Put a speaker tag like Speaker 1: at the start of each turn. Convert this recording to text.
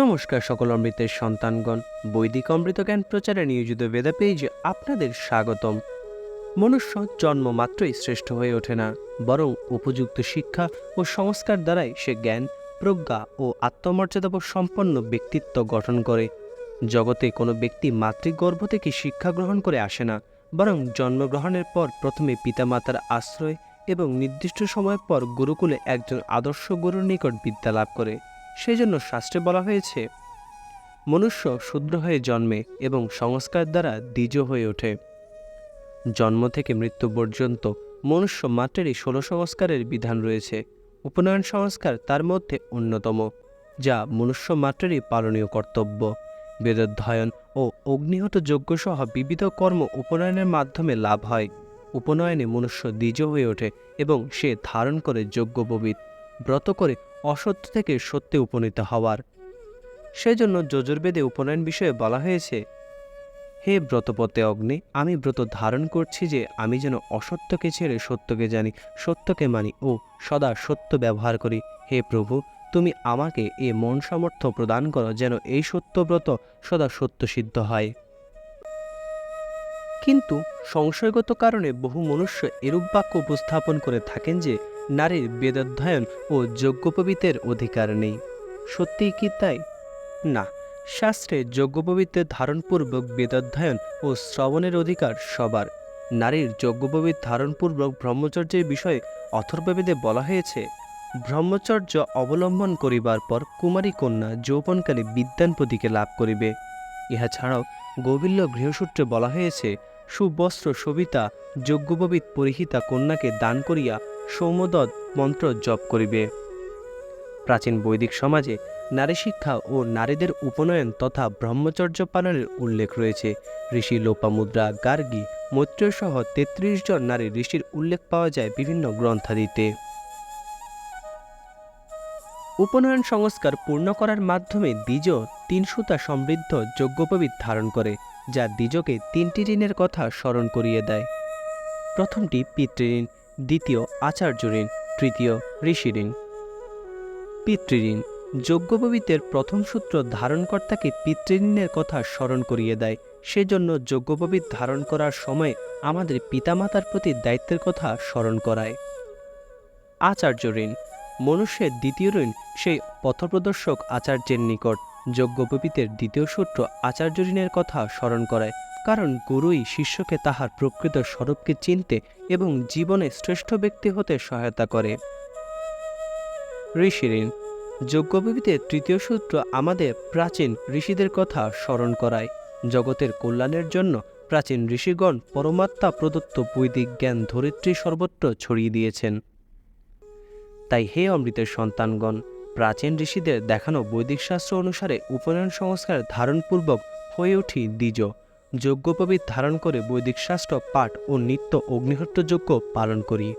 Speaker 1: নমস্কার সকল অমৃতের সন্তানগণ। বৈদিক অমৃত জ্ঞান প্রচারে নিয়োজিত বেদা পেজে আপনাদের স্বাগতম। মনুষ্য জন্ম মাত্রই শ্রেষ্ঠ হয়ে ওঠে না, বরং উপযুক্ত শিক্ষা ও সংস্কার দ্বারাই সে জ্ঞান, প্রজ্ঞা ও আত্মমর্যাদাবোধ সম্পন্ন ব্যক্তিত্ব গঠন করে। জগতে কোনো ব্যক্তি মাতৃগর্ভ থেকে শিক্ষা গ্রহণ করে আসে না, বরং জন্মগ্রহণের পর প্রথমে পিতামাতার আশ্রয় এবং নির্দিষ্ট সময়ের পর গুরুকুলে একজন আদর্শ গুরুর নিকট বিদ্যা লাভ করে। সেই জন্য শাস্ত্রে বলা হয়েছে, মনুষ্য শূদ্র হয়ে জন্মে এবং সংস্কার দ্বারা দ্বিজ হয়ে ওঠে। জন্ম থেকে মৃত্যু পর্যন্ত মনুষ্য মাত্রেরই ষোলো সংস্কারের বিধান রয়েছে। উপনয়ন সংস্কার তার মধ্যে অন্যতম, যা মনুষ্য মাত্রেরই পালনীয় কর্তব্য। বেদোধ্যয়ন ও অগ্নিহত যজ্ঞসহ বিবিধ কর্ম উপনয়নের মাধ্যমে লাভ হয়। উপনয়নে মনুষ্য দ্বিজ হয়ে ওঠে এবং সে ধারণ করে যজ্ঞোপবিত ব্রত করে অসত্য থেকে সত্যে উপনীত হওয়ার। সেজন্য যজুর্বেদে উপনয়ন বিষয়ে বলা হয়েছে, হে ব্রতপতে অগ্নি, আমি ব্রত ধারণ করছি যে আমি যেন অসত্যকে ছেড়ে সত্যকে জানি, সত্যকে মানি ও সদা সত্য ব্যবহার করি। হে প্রভু, তুমি আমাকে এ মন সামর্থ্য প্রদান করো যেন এই সত্যব্রত সদা সত্য সিদ্ধ হয়। কিন্তু সংশয়গত কারণে বহু মনুষ্য এরূপ বাক্য উপস্থাপন করে থাকেন যে নারীর বেদাধ্যয়ন ও যজ্ঞোপবীতের অধিকার নেই। সত্যিই কি তাই? না, শাস্ত্রে যজ্ঞোপবীতের ধারণপূর্বক বেদাধ্যয়ন ও শ্রবণের অধিকার সবার। নারীর যজ্ঞোপবীত ধারণপূর্বক ব্রহ্মচর্যের বিষয়ে অথর্ববেদে বলা হয়েছে, ব্রহ্মচর্য অবলম্বন করিবার পর কুমারী কন্যা যৌবনকালে বিদ্যানপতিকে লাভ করিবে। ইহা ছাড়াও গোবিল্য গৃহসূত্রে বলা হয়েছে, সুবস্ত্র সবিতা যজ্ঞোপবীত পরিহিতা কন্যাকে দান করিয়া সৌমদদ মন্ত্র জপ করিবে। প্রাচীন বৈদিক সমাজে নারী শিক্ষা ও নারীদের উপনয়ন তথা ব্রহ্মচর্য পালনের উল্লেখ রয়েছে। ঋষি লোপামুদ্রা, গার্গী মৈত্রেয় সহ তেত্রিশ জন নারী ঋষির উল্লেখ পাওয়া যায় বিভিন্ন গ্রন্থাদিতে। উপনয়ন সংস্কার পূর্ণ করার মাধ্যমে দ্বিজ তিন সুতা সমৃদ্ধ যজ্ঞোপবীত ধারণ করে, যা দ্বিজকে তিনটি ঋণের কথা স্মরণ করিয়ে দেয়। প্রথমটি পিতৃঋণ দ্বিতীয় আচার্য ঋণ, তৃতীয় ঋষি ঋণ। পিতৃঋণ যজ্ঞোপবীতের প্রথম সূত্র ধারণকর্তাকে পিতৃঋণের কথা স্মরণ করিয়ে দেয়। সেজন্য যজ্ঞোপবীত ধারণ করার সময় আমাদের পিতামাতার প্রতি দায়িত্বের কথা স্মরণ করায়। আচার্য ঋণ, মনুষ্যের দ্বিতীয় ঋণ, সেই পথপ্রদর্শক আচার্যের নিকট যজ্ঞোপবীতের দ্বিতীয় সূত্র আচার্য ঋণের কথা স্মরণ করায়। কারণ গুরুই শিষ্যকে তাহার প্রকৃত স্বরূপকে চিনতে এবং জীবনে শ্রেষ্ঠ ব্যক্তি হতে সহায়তা করে। ঋষি ঋণ যজ্ঞোপবীতের তৃতীয় সূত্র আমাদের প্রাচীন ঋষিদের কথা স্মরণ করায়। জগতের কল্যাণের জন্য প্রাচীন ঋষিগণ পরমাত্মা প্রদত্ত বৈদিক জ্ঞান ধরিত্রী সর্বত্র ছড়িয়ে দিয়েছেন। তাই হে অমৃতের সন্তানগণ, প্রাচীন ঋষিদের দেখানো বৈদিক শাস্ত্র অনুসারে উপনয়ন সংস্কার ধারণপূর্বক হয়ে উঠি দ্বিজ। যজ্ঞোপবীত ধারণ করে বৈদিক শাস্ত্র পাঠ ও নিত্য অগ্নিহোত্র যজ্ঞ পালন করি।